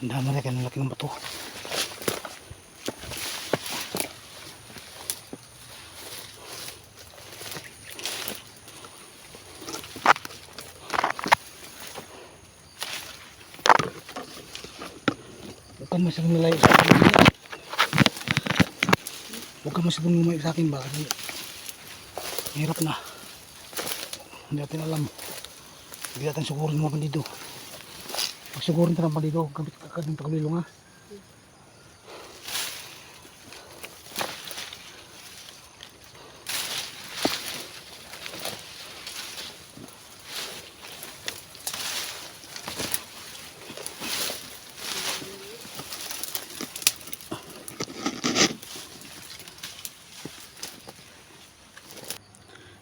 Ang dami na kaya ng laking bato. Huwag ka masyadong nalayo sa akin. Huwag ka masyadong lumayo sa akin. Di. Hirap na. Hindi natin alam. Hindi natin sugurin mga bandido. Pag sugurin ka ng bandido, gamit ka ka ng tagalilong ha.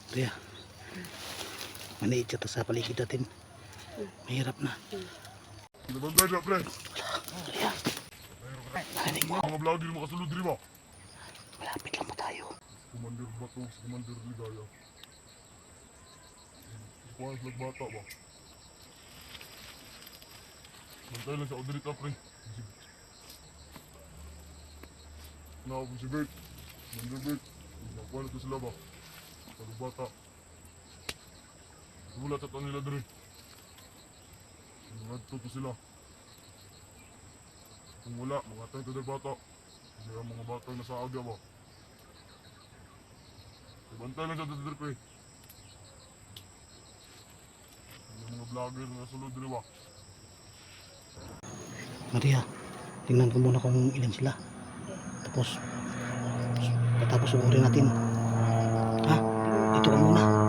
Kaya, maniit siya ta sa paligid natin. Mahirap na. Nabagay na, pre. Kaya, narinig mo. Mga vlogger makasulod rin ba? Malapit lang po tayo. Commander Bato, Commander Ligaya. Kuha vlog bata ba? Bantay lang sa Odrita, pre. Nakapag si Bert. Commander Bert. Nakuha na to sila ba? Pag bata. Wala sa taon nila dre. Ngadto to sila. Kung wala, tayo to dre bata. Kasi ang mga bata nasa aga ba? Bantay lang sa dre pre. Yung mga vlogger na sulod dre ba? Maria, tingnan ko muna kung ilan sila. Tapos, tapos sugurin natin. Ha? Dito ka muna.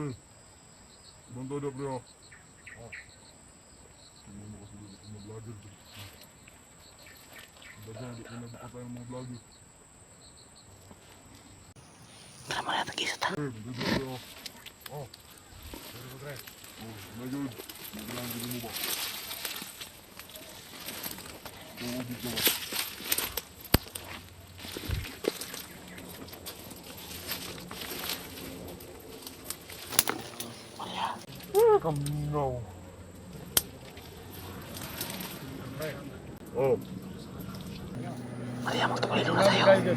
Pre. Bantay na pre ah. Ah. Hindi mo kasi dito mga vlogger dre. Dagan, di ko nagpapatay ng mga vlogger. Tara, Maria, tag-isa ta. Pre, bantay na pre ah. Ah. Pre, pre. Oh, na yun. Mga vlogger mo ba? Tuubig ka Kaminaw. Oh, Maria, magtagalilong na tayo.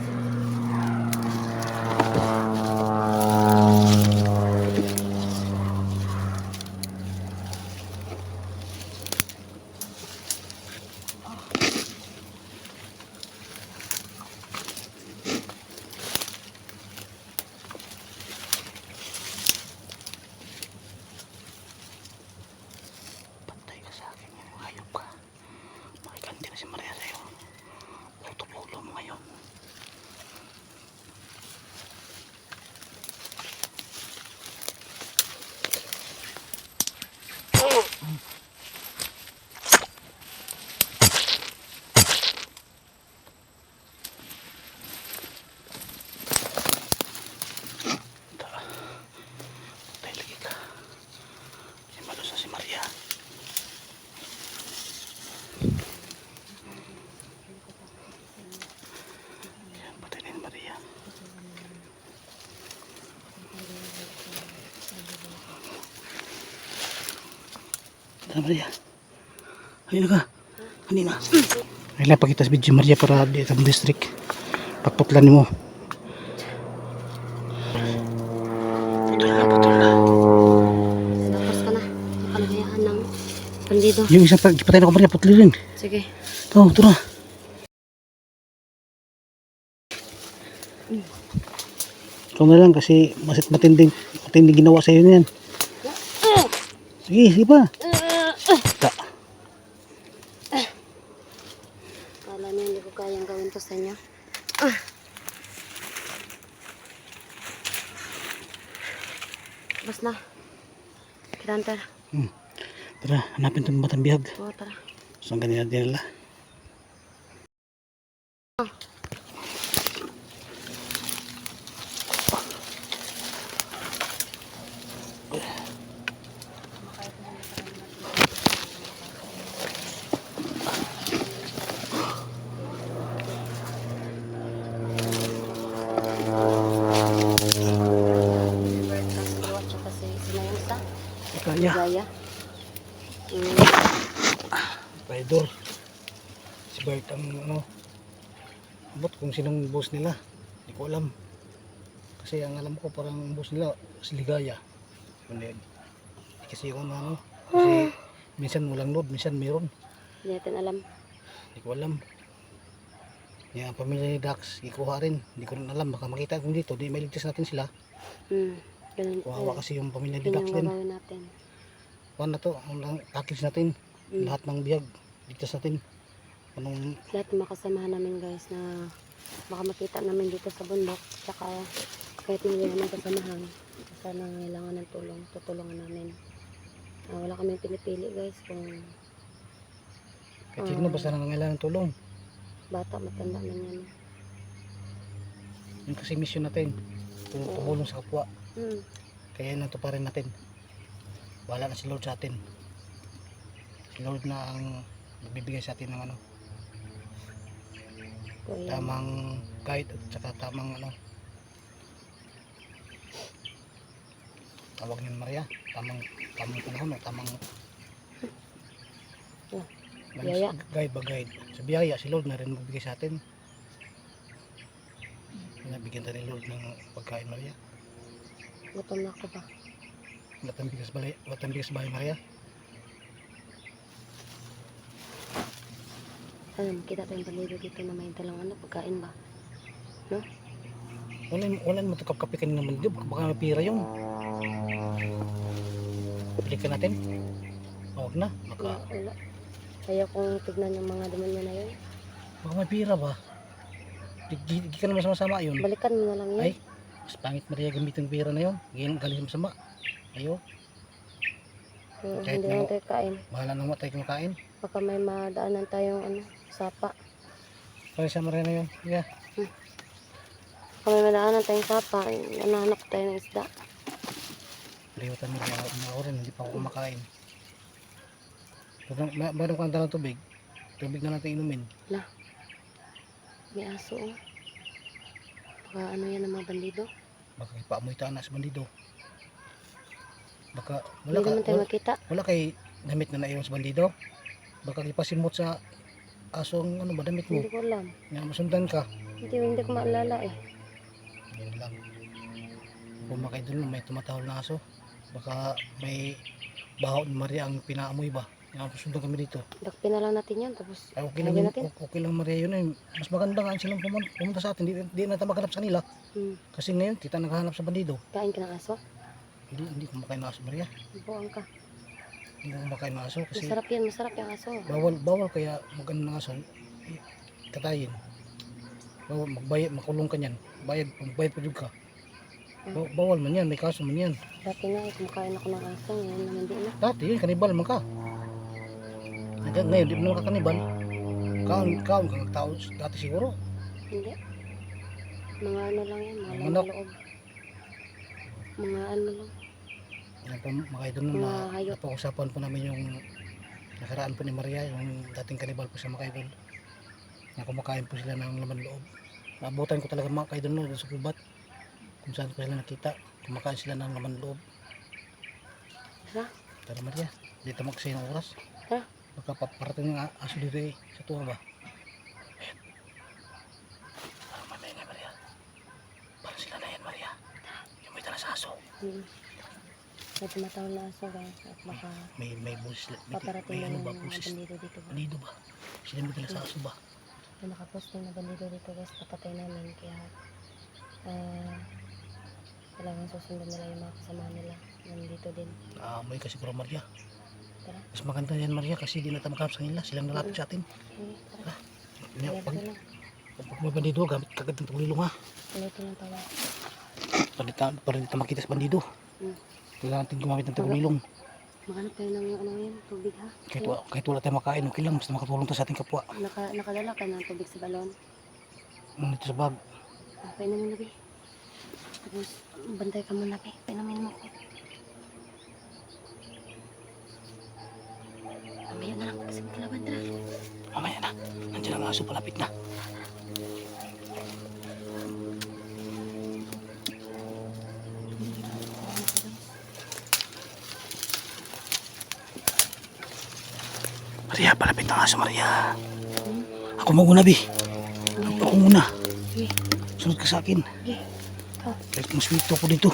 Pantay ka sa akin ngayon. Hayop ka. Makiganti na si Maria sa'yo. Ulo mo ngayon. Ta- Patay lagi ka. Si Malusa si Maria. Yan, patay na yung Maria. Tara Maria. Halina ka. Halina. Halina, pakita sa video Maria para di sa district. Pagputlan mo. Putol na, putol na. Lapas ka na. Kakalahayaan ng bandido. Yung isang patay na ko Maria, putli rin. Sige. Ito, ito na. Ikaw na lang kasi matinding, matinding ginawa sa iyo niyan. Sige, sige pa. Ta. Kala niyo hindi ko kayang gawin to sa inyo. Bas na. Kinantar. Hmm. Tara, hanapin itong batang bihag. Oo, tara. Saan kanila dinala? Tapos at saka si Sinayusa. Kaya, Gaya. Mm. Paidor. Si Bert ang ano. Abot kung sinong boss nila. Hindi ko alam. Kasi ang alam ko parang boss nila si Ligaya. Hindi. Hindi kasi na ano. Kasi minsan walang load, minsan meron. Hindi natin alam. Hindi ko alam. Yung pamilya ni Dax, ikuha rin. Hindi ko rin alam. Baka makita kung dito, di mailigtas natin sila. Mm. Ganun. Kuhawa kasi yung pamilya ni Yun Dax din. natin. Kuha na to, ang ang package natin. Mm. Lahat ng biyag, ligtas natin. Anong Lahat makasamahan namin guys na baka makita namin dito sa bundok. Tsaka kahit hindi naman kasamahan. Basta nangailangan ng tulong, tutulungan namin. Ah, wala kaming pinipili guys kung kahit sino basta nangangailangan ng tulong. bata, matanda man yan. Yun kasi mission natin. Tumulong sa kapwa. Mm. Kaya yun ang tuparin natin. Wala na si Lord sa atin. Si Lord na ang nagbibigay sa atin ng ano, Kuya. tamang guide at saka tamang ano tawag niyan Maria tamang tamang panahon o tamang Oh, biyaya. guide ba guide sa biyaya si Lord na rin magbigay sa atin nabigyan tayo ni Lord ng pagkain Maria Gutom na ako ba? wala tayong bigas balay wala tayong bigas bahay Maria Alam, kita tayong balido dito na may dalang ano, pagkain ba? wala wala mo ito kapkapi kanina naman dito baka may pira yun balikan natin huwag na baka wala. Kaya kung tignan yung mga demonyo na yun, baka may pira ba di, di, ka naman sama-sama yun balikan mo na lang yun. Ay, mas pangit Maria gamitin pera na yun. Ganyan galing sa masama. Ayo, Mm, kahit hindi na- na tayo kain. bahala nang matay kumakain. Baka may madaanan tayong ano, sapa. Kaya sa Maria na yun. Yeah. Baka may madaanan tayong sapa, nanahanap tayo ng isda. Liwatan mo rin ako rin. Hindi pa ako kumakain. Meron kang dalang tubig, tubig na natin inumin. May aso oh. Baka ano yan ng mga bandido. Baka ipaamoy tayo na sa bandido. Baka Hindi wala, ka, naman tayo wala, makita. wala kay damit na naiwan sa bandido. Baka ipasimot sa asong ano ba damit mo. Hindi ko alam. Nga masundan ka. Hindi, hindi ko maalala eh. Yun lang. Kung doon may tumatahol na aso. Baka may baho ni Maria ang pinaamoy ba. Nga susundan kami dito. Dakpin na lang natin yan. Tapos, Ay, okay lang, Lagyan natin. okay, okay lang Maria yun. Eh. Mas maganda nga silang pumunta, pumunta sa atin. Di, di na tayo maghanap sa kanila. hmm, Kasi ngayon, kita naghahanap sa bandido. kain ka ng aso. Hindi, hindi kumakain ng aso Maria. Buang ka. Hindi kumakain ng aso. Kasi Masarap yan, masarap yung aso. bawal, bawal kaya magano ng aso. Katayin. Bawal, magbayad, makulong ka niyan. Bayad, magbayad pa ka. Ba- Bawal man yan, may kaso man yan. Dati nga, kumakain ako ng aso. Ngayon naman di na. Dati yun, kanibal man ka. Hanggang ngayon, di mo naman ka kanibal. Kaon, kaon kang tao dati siguro. Hindi. Mga ano lang yan, mga Manok. loob. Mga ano lang. Yan po, mga idol nun, Mga na, hayop. napag-usapan po namin yung nakaraan po ni Maria, yung dating kanibal po sa mga idol. Na kumakain po sila ng laman loob. Naabutan ko talaga mga kaidol nun sa kubat. Kung saan ko sila nakita. Kumakain sila ng laman loob. Tara. Tara Maria, dito magkasaya ng oras. Tara. Baka paparating yung aso dito eh, sa tuwa ba? Parang mamaya nga Maria. Parang sila na yan Maria. Yung may tala sa aso. Hmm. May tumatawag na aso guys. At baka May may busis, may, paparating may na ano ba busis. bandido dito. Ba? Bandido ba? Sila may sa aso ba? May nakaposting na bandido dito guys. Papatay namin. Kaya, ah, talagang susundan nila yung mga kasama nila. Nandito din. Naamoy kasi siguro Maria. Tara. Mas maganda yan Maria kasi di na tayo sa kanila. Silang nalapit sa atin. Sige, tara. Kaya Kaya pag, dito lang. pag may bandido, gamit kagad ng tagulilong ha. Ulitin lang para di tayo makita sa bandido. Hmm. Kailangan natin gumamit ng tagulilong. Maghanap tayo ng ano yun, tubig ha? Kahit, wa, kahit wala tayong makain, okay lang. Basta makatulong tayo sa ating kapwa. Naka, nakadala ka ng tubig sa balon. Nandito sa bag. Ah, painumin mo, Bi. Tapos, bantay ka muna, Bi. Painumin mo. Mamaya na lang kasi maglaban tara. Mamaya na. Nandiyan ang aso, palapit na. Maria, palapit na ang aso, Maria. Ako muna, Bi. Ako muna. Sunod ka sa akin. Kahit mas swito ko dito.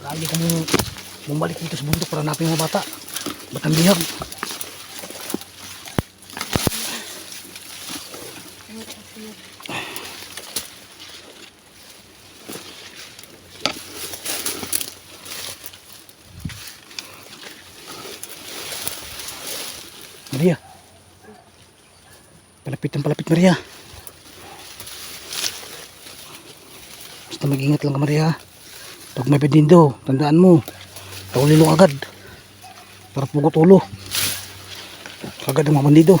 Lagi kang bumalik dito sa bundok para hanapin mga bata. Batang bihag. sunod, sunod. Maria. Palapit ang palapit, Maria. Basta mag-ingat lang ka, Maria. Pag may pedindo, tandaan mo. Taulilong agad. Para pugot ulo. Agad ang mga bandido.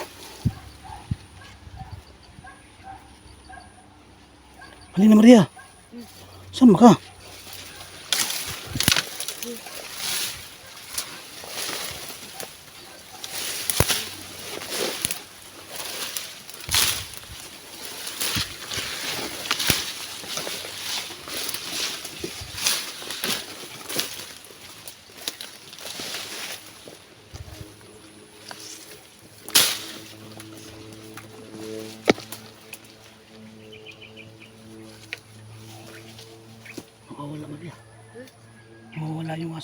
Halina, Maria. Saan ka?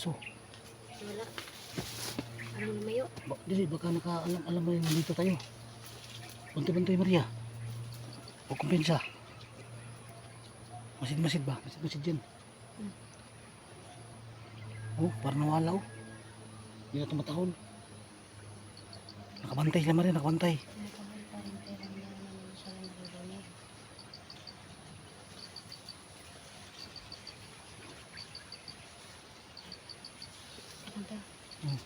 Aso. Wala. Ano lumayo? Ba, dili, baka nakaalam alam mo yung nandito tayo. Bantay-bantay Maria. O kumpensa. Masid-masid ba? Masid-masid dyan. Hmm. Oh, parang nawala oh. Hindi na tumatahol. Nakabantay sila Maria, nakabantay. Nakahal pa rin pero hindi naman siya na naririnig. Ganda. Hmm.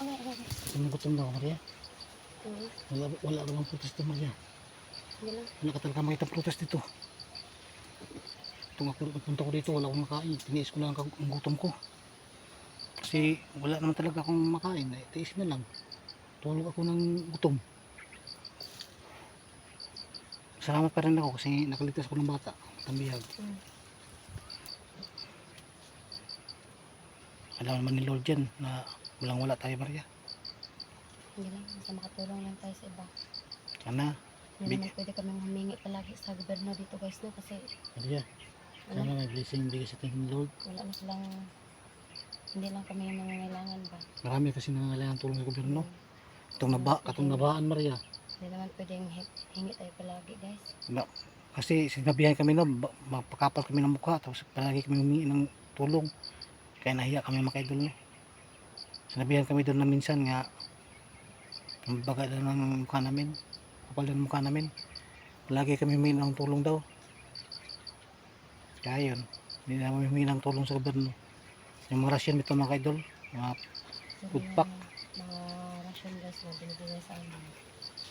Okay, okay, Sumugutom daw Maria. Oo, Wala, wala namang protest dito Maria. sige lang. Wala ka talaga makita protest dito. Itong ako, nagpunta ko dito, wala akong makain. Tiniis ko lang ang ang gutom ko. Kasi wala naman talaga akong makain. Eh, tiis na lang. Tulog ako ng gutom. Salamat pa rin ako kasi nakaligtas ako ng bata. Tambihag. Mm. Alam naman ni Lord yan na walang wala tayo Maria. Hindi lang, basta makatulong lang tayo sa iba. Sana, Hindi Big- naman pwede kami humingi palagi sa gobyerno dito guys no kasi Maria, sana ano, may blessing bigay sa atin ni Lord. wala na silang hindi lang kami yung nangangailangan ba. Marami kasi nangangailangan ng tulong ng gobyerno. Itong naba, katong nabaan Maria. Hindi naman pwedeng hi- hingi tayo palagi guys. Na, kasi sinabihan kami na ba- mapakapal kami ng mukha tapos palagi kami humingi ng tulong kaya nahiya kami mga idol no. sinabihan kami doon na minsan nga ang baga daw ng mukha namin kapal daw ng mukha namin palagi kami humingi ng tulong daw kaya yun hindi namin humingi ng tulong sa gobyerno yung mga rasyon nito mga idol mga yung pack. Mga ration guys na binibigay sa amin.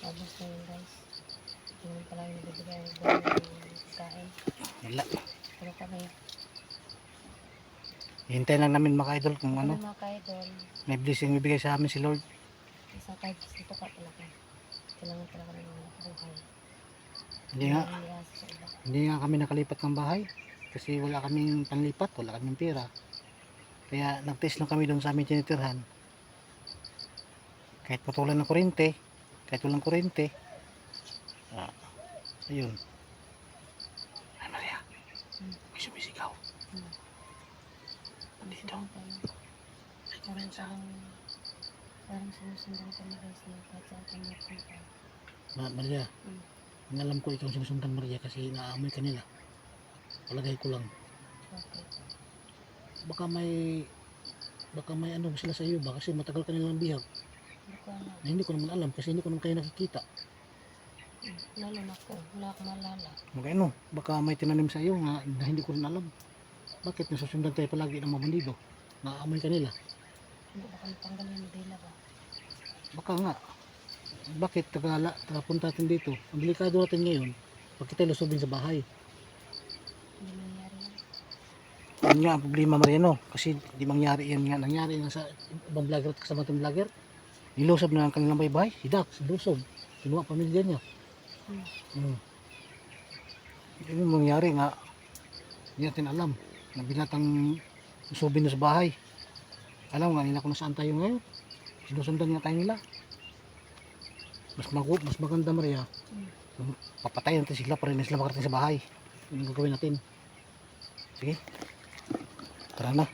Tapos na yun guys. Yun pala yung nabibigay ng pagkain. wala Pero kami, hintay lang namin mga idol kung ano? mga kaidol, may blessing bibigay sa amin si Lord isang kahit gusto ka talaga. Kailangan talaga ng buhay. hindi nga Hindi sa nga kami nakalipat ng bahay kasi wala kaming panlipat, wala kaming pera. Kaya nag-test lang kami doon sa aming tinitirhan. Kahit patulan ng kuryente, kahit walang kuryente. Ah, ayun. Ay Maria, Hmm. may sumisigaw. Dito. Parang parang parang sinusundan kami guys na kahit saan kami. Ma Maria, Hmm. ang alam ko ikaw sinusundan Maria kasi naamoy ka nila. Palagay ko lang. Okay. Baka may baka may ano sila sa iyo ba kasi matagal ka nilang bihag Hindi ko alam. na hindi ko naman alam kasi hindi ko naman kayo nakikita. Lalo na po. Wala akong maalala. Mga ano, baka may tinanim sa iyo na, na hindi ko rin alam. Bakit nasusundan tayo palagi ng mga bandido? Naaamoy ka nila. Hindi ba kami tanggalin yung dila ba? Baka nga. Bakit tagala, tagapunta natin dito? Ang delikado natin ngayon, pag kita lusubin sa bahay. Hindi nangyari yan. Yun nga ang problema Mariano. Kasi di mangyari yan nga. Nangyari nga sa ibang vlogger at kasama itong vlogger. Nilusog na ang kanilang baybay. Si Dax, nilusog. Kinuha pamilya niya. Hmm. Hmm. Yun yung mangyari nga. Hindi natin alam. Na binatang usubin na sa bahay. Alam nga nila kung nasaan tayo ngayon. Sinusundan nga tayo nila. Mas, mag mas maganda Maria. Hmm. Papatayin natin sila para hindi sila makarating sa bahay. Yun ang gagawin natin. Sige. Tara na.